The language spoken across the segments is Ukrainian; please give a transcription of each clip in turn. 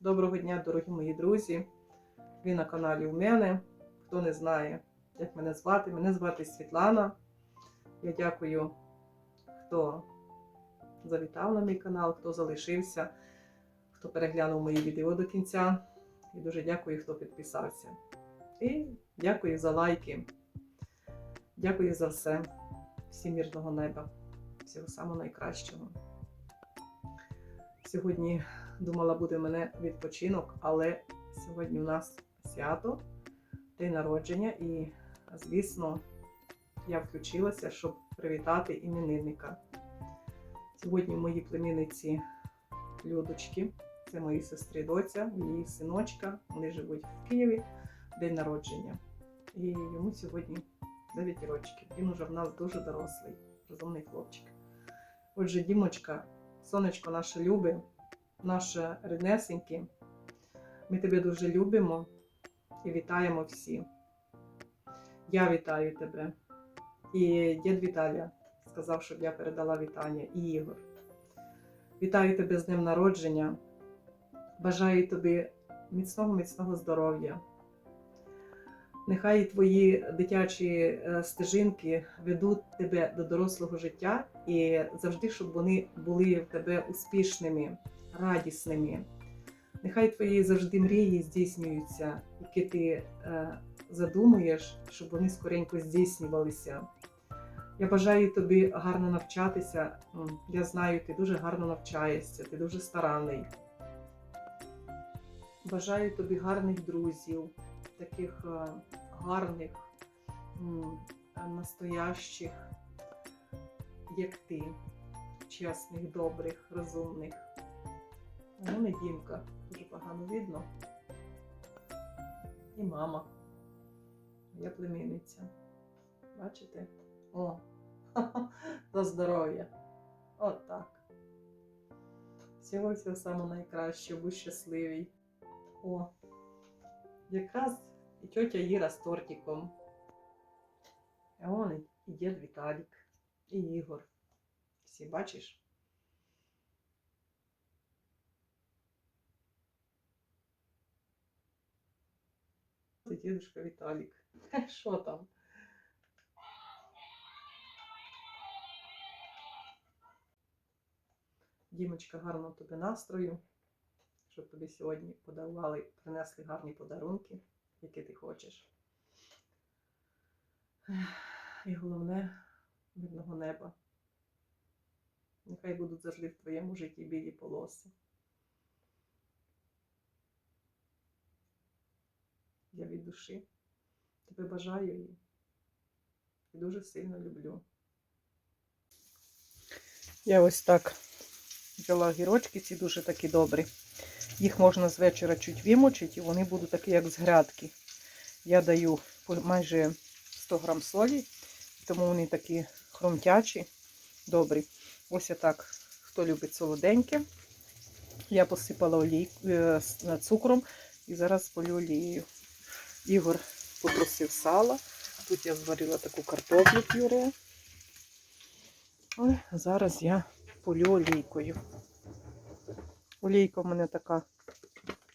Доброго дня, дорогі мої друзі. Ви на каналі у мене. Хто не знає, як мене звати, мене звати Світлана. Я дякую, хто завітав на мій канал, хто залишився, хто переглянув мої відео до кінця. І дуже дякую, хто підписався. І дякую за лайки. Дякую за все. Всім мирного неба. Всього самого найкращого. Сьогодні думала, буде в мене відпочинок, але сьогодні у нас свято, день народження, і, звісно, я включилася, щоб привітати іменинника. Сьогодні мої племінниці Людочки, це мої сестри доця, її синочка, вони живуть в Києві, день народження. І йому сьогодні 9 років. Він уже в нас дуже дорослий, розумний хлопчик. Отже, Дімочка, сонечко наше любе, наше ріднесеньке, ми тебе дуже любимо і вітаємо всі. Я вітаю тебе. І дід Віталія сказав, щоб я передала вітання, і Ігор. Вітаю тебе з днем народження. Бажаю тобі міцного, міцного здоров'я. Нехай твої дитячі е, стежинки ведуть тебе до дорослого життя і завжди, щоб вони були в тебе успішними, радісними. Нехай твої завжди мрії здійснюються, які ти е, задумуєш, щоб вони скоренько здійснювалися. Я бажаю тобі гарно навчатися. Я знаю, ти дуже гарно навчаєшся, ти дуже старанний. Бажаю тобі гарних друзів, таких е, гарних, е, настоящих, як ти, чесних, добрих, розумних. Ну, не Дімка, дуже погано видно. І мама. Я племінниця. Бачите? О, за здоров'я. От так. Всього всього самого найкращого, будь щасливий. О, якраз і тьотя Іра з тортиком. А он і дід Віталік, і Ігор. Всі бачиш? Дідушка Віталік. Що там? Дімочка, гарного тобі настрою, щоб тобі сьогодні подарували, принесли гарні подарунки, які ти хочеш. І головне мирного неба. Нехай будуть завжди в твоєму житті білі полоси. Я від душі тебе бажаю і і дуже сильно люблю. Я ось так взяла гірочки, ці дуже такі добрі. Їх можна з вечора чуть вимочити, і вони будуть такі, як з грядки. Я даю майже 100 грам солі, тому вони такі хрумтячі, добрі. Ось я так, хто любить солоденьке. Я посипала олій, е, цукром і зараз полю олією. Ігор попросив сала. Тут я зварила таку картоплю пюре. Ой, зараз я полю олійкою. Олійка в мене така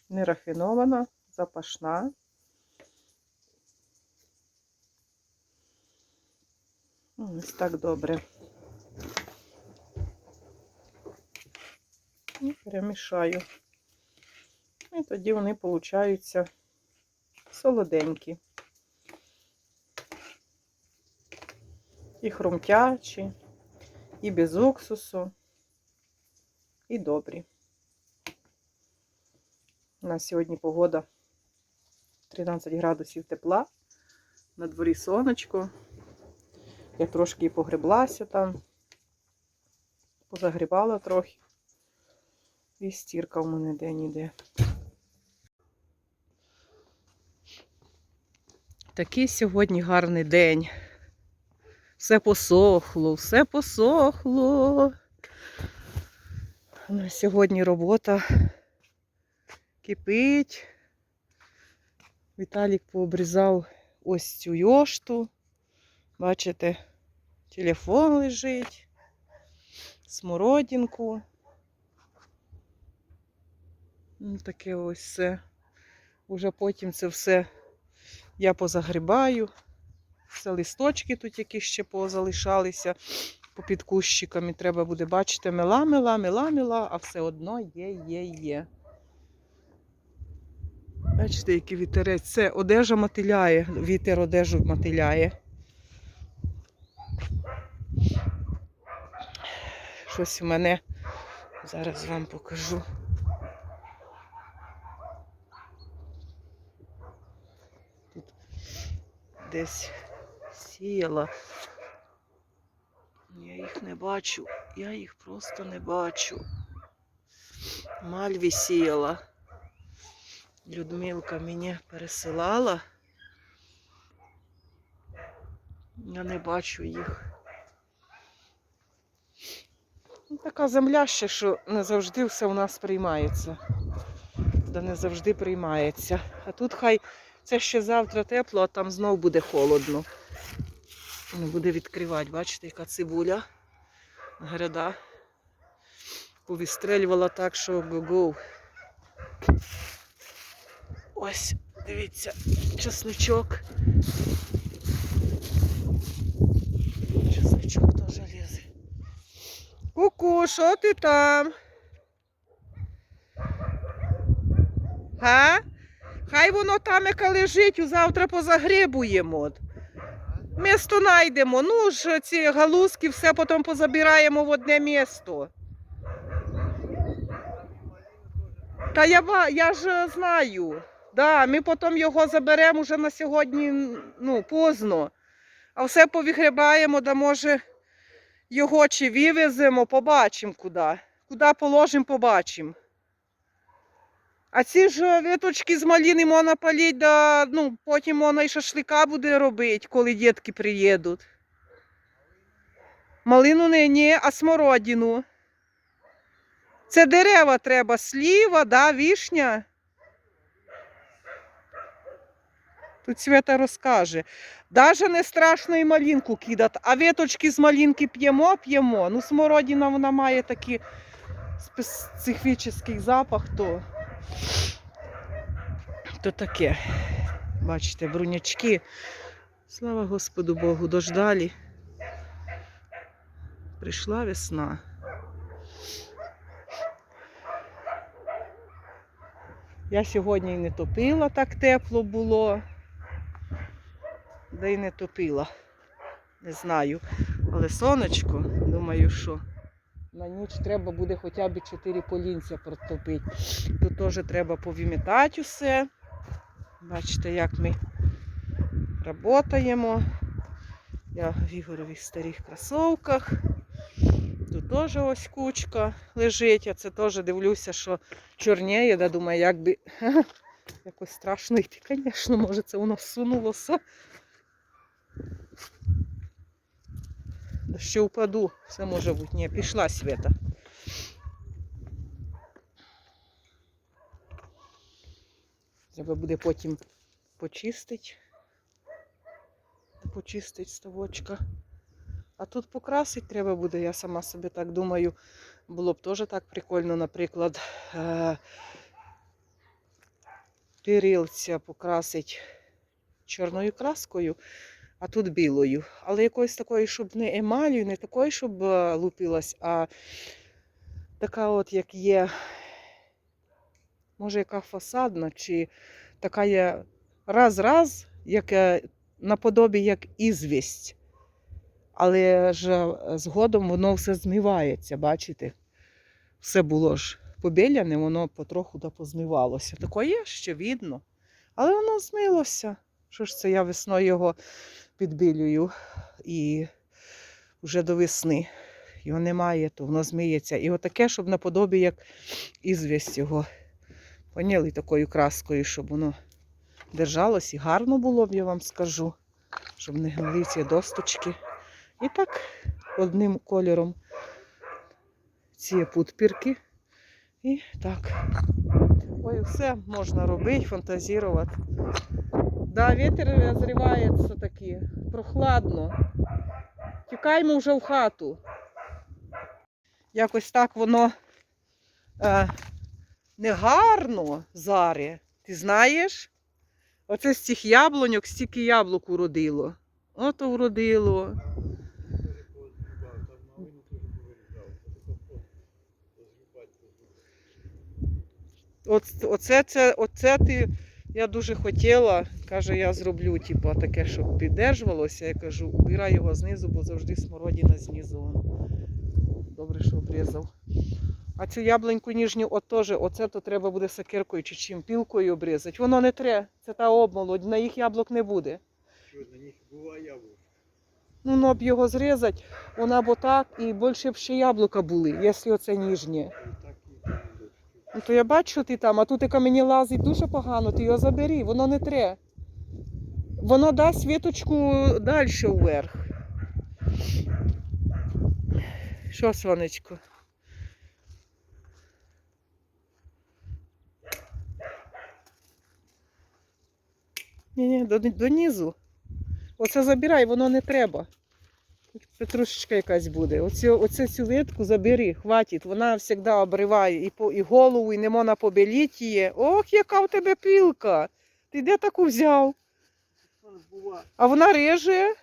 нерафінована, запашна. Ось так добре. І перемішаю. І тоді вони получаються солоденькі. І хрумтячі, і без уксусу, і добрі. У нас сьогодні погода 13 градусів тепла. На дворі сонечко. Я трошки і погреблася там, позагрібала трохи. І стірка в мене де-ніде. Такий сьогодні гарний день. Все посохло, все посохло. У нас сьогодні робота кипить. Віталік пообрізав ось цю йошту. Бачите, телефон лежить, смородинку. Ну, таке ось все. Уже потім це все я позагрібаю. Все листочки тут які ще позалишалися попід кущиками. Треба буде бачити, мила, мила, мила, мила, а все одно є, є, є. Бачите, який вітерець. Це одежа мотиляє, вітер одежу мотиляє. Щось у мене зараз вам покажу. Десь сіяла. Я їх не бачу, я їх просто не бачу. Мальві сіяла. Людмилка мені пересилала. Я не бачу їх. Ну, Така земля ще, що не завжди все у нас приймається. Да не завжди приймається. А тут хай це ще завтра тепло, а там знов буде холодно. Не буде відкривати, бачите, яка цибуля. Гряда. Повістрелювала так, що го-го. Ось, дивіться, чесничок. Чесничок теж лізе. Ку-ку, що ти там? Га? Хай воно там яка лежить, завтра позагребуємо. Місто знайдемо. Ну ж ці галузки все потім позабираємо в одне місто. Та я, я ж знаю. Да, ми потім його заберемо вже на сьогодні ну, поздно. А все повигребаємо, да може його чи вивеземо, побачимо куди. Куди положимо, побачимо. А ці ж віточки з маліни можна палити, да, ну, потім можна і шашлика буде робити, коли дітки приїдуть. Малину не, ні, а смородину. Це дерева треба, сліва, да, вішня. Тут Свята розкаже. Даже не страшно і малинку кидати, а веточки з малинки п'ємо, п'ємо. Ну, смородина вона має такий специфічний запах, то, то таке. Бачите, брунячки. Слава Господу Богу, дождалі. Прийшла весна. Я сьогодні і не топила, так тепло було. Да й не топила. Не знаю. Але сонечко, думаю, що на ніч треба буде хоча б 4 полінця протопити. Тут теж треба повімітати усе. Бачите, як ми працюємо. Я в Ігорових старих кросовках. Тут теж ось кучка лежить. Я це теж дивлюся, що чорніє. Да думаю, як би якось страшно йти, звісно, може це воно всунулося. Ще впаду, все може бути. Ні, пішла свята. Треба буде потім почистити. Почистити ставочка. А тут покрасити треба буде, я сама собі так думаю. Було б теж так прикольно, наприклад, е- перилця покрасити чорною краскою, а тут білою. Але якоюсь такою, щоб не емалію, не такою, щоб е, лупилась, а така от, як є, може, яка фасадна, чи така є раз-раз, яке наподобі як ізвість. Але ж е, згодом воно все змивається, бачите? Все було ж побіляне, воно потроху да позмивалося. Таке є ще видно. Але воно змилося. Що ж це я весною його підбілюю і вже до весни. Його немає, то воно змиється. І отаке, щоб наподобі як ізвість його. Поняли такою краскою, щоб воно держалось і гарно було б, я вам скажу, щоб не гнили ці досточки. І так одним кольором ці подпірки. І так. Ой, все можна робити, фантазірувати. Да, вітер зривається такий, прохладно. Тікаємо вже в хату. Якось так воно е, не гарно, Заре. Ти знаєш? Оце з цих яблуньок стільки яблук уродило. Ото вродило. От, оце, це, оце ти, я дуже хотіла, каже, я зроблю, типу, таке, щоб піддержувалося. Я кажу, убирай його знизу, бо завжди смородина знизу. Добре, що обрізав. А цю яблуньку ніжню, от теж, оце то треба буде сакиркою чи чим пілкою обрізати. Воно не тре, це та обмолодь, на їх яблук не буде. Що на них буває яблуко. Ну, ну, б його зрізати, вона б отак, і більше б ще яблука були, якщо оце ніжнє. Буде. Ну, то я бачу, що ти там, а тут яка мені лазить дуже погано, ти його забери, воно не тре. Воно дасть віточку далі вверх. Що, сонечко? Ні, ні, до, донизу. Оце забирай, воно не треба. Петрушечка якась буде. Оцю, оце цю ветку забери, хватить. Вона завжди обриває і, по, і голову, і не можна побеліти. Ох, яка в тебе пілка! Ти де таку взяв? А вона реже,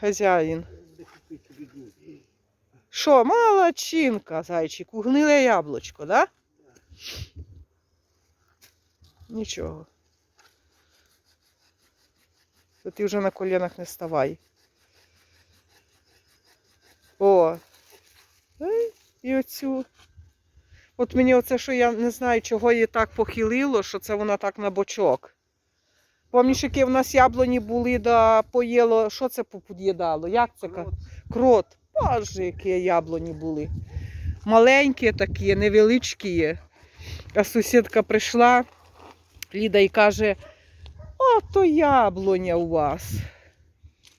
хазяїн. Що, молодчинка, зайчик, угниле яблучко, да? Нічого. То ти вже на колінах не ставай. О. І оцю. От мені оце, що я не знаю, чого її так похилило, що це вона так на бочок. Пам'ятаєш, які в нас яблуні були, да поїло, що це попод'їдало? Як це? Крот. Крот. Боже, які яблуні були. Маленькі такі, невеличкі. А сусідка прийшла, Ліда, і каже: ото яблуня у вас.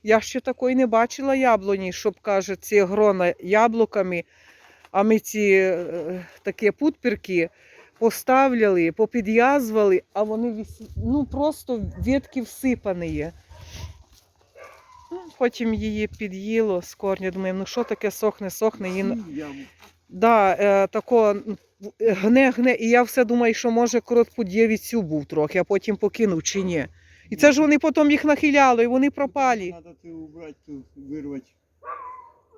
Я ще такої не бачила яблуні, щоб, каже, ці грона яблуками, а ми ці е, такі путпірки поставляли, попідв'язували, а вони віс... ну, просто ветки всипані є. Потім її під'їло з корня. Думаю, ну що таке сохне, сохне. Її... Да, е, тако гне, гне. І я все думаю, що може крот по дєвіцю був трохи, а потім покинув чи ні. І це ж вони потім їх нахиляли, і вони пропали. Ти убрати, ту, вирвати.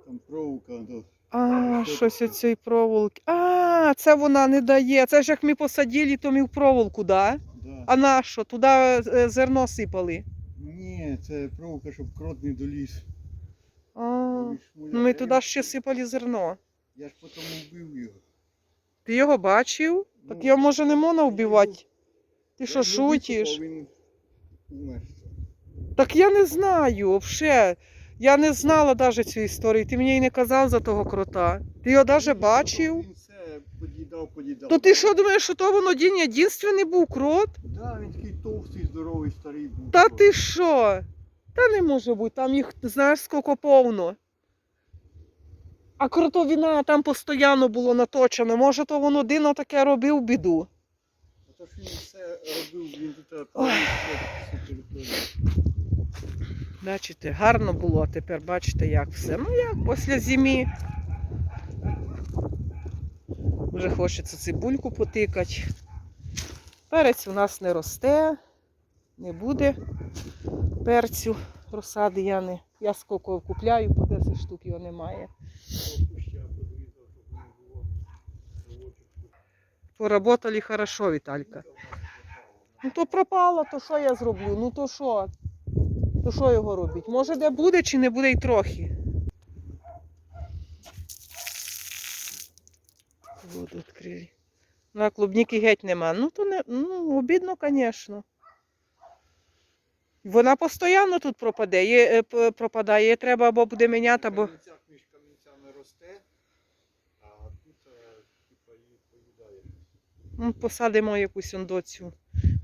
Там проволока. То. А, щось оцієї проволоки. А, це вона не дає. Це ж як ми посадили, то ми в проволоку, да? Да. А на що? Туди е, зерно сипали. Ні, це проволока, щоб крот не доліз. А, шмуля. ну ми туди ще сипали зерно. Я ж потім вбив його. Ти його бачив? Так Ну, його може не можна вбивати. Ти що, шутиш? Так я не знаю, взагалі. Я не знала навіть цю історію. Ти мені й не казав за того крота. Ти його навіть бачив? Він все под'їдав, под'їдав. То ти що думаєш, що то воно діння єдинственний був крот? Да, він такий товстий, здоровий, старий був. Та ти що? Та не може бути, там їх знаєш скільки повно. А кротовіна там постійно було наточено. Може, то воно дино таке робив біду. А то ж він все робив, він тут територію. Бачите, гарно було, а тепер бачите, як все. Ну як після зими. Вже хочеться цибульку потикати. Перець у нас не росте, не буде перцю. Розсади я не. Я скільки купляю, по 10 штук його немає. Поработали хорошо, Віталька. Ну то пропало, то що я зроблю? Ну то що? То що його робити? Може де буде чи не буде й трохи. Воду відкрили. Ну, а клубніки геть нема. Ну то не ну, обідно, звісно. Вона постійно тут пропаде. Є, е, пропадає. Треба або буде міняти, або. Росте, а тут е, типа її поїдає. Ну, посадимо якусь он доцю.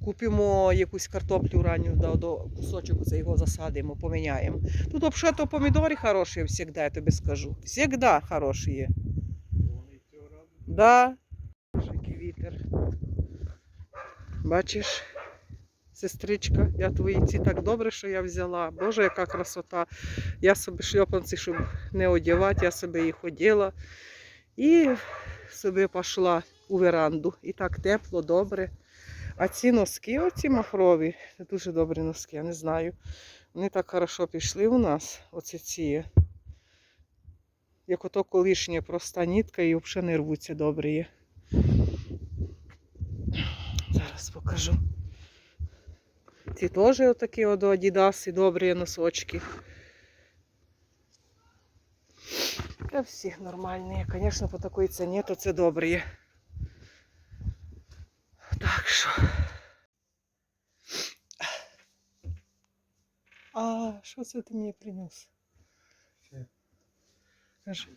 Купимо якусь картоплю ранню, да, до кусочок оце його засадимо, поміняємо. Тут взагалі помідори хороші завжди, я тобі скажу. Завжди хороші є. Вони цього разу Да. Який вітер. Бачиш, сестричка, я твої ці так добре, що я взяла. Боже, яка красота. Я собі шльопанці, щоб не одягати, я собі їх оділа. І собі пішла у веранду. І так тепло, добре. А ці носки, оці махрові, це дуже добрі носки, я не знаю. Вони так хорошо пішли у нас, оці ці. Як ото колишня проста нітка і взагалі не рвуться добрі. Зараз покажу. Ці теж отакі от Adidas добрі носочки. Та всі нормальні. Звісно, по такій ціні, то це добрі. Так що. А що це ти мені принес? Кажи.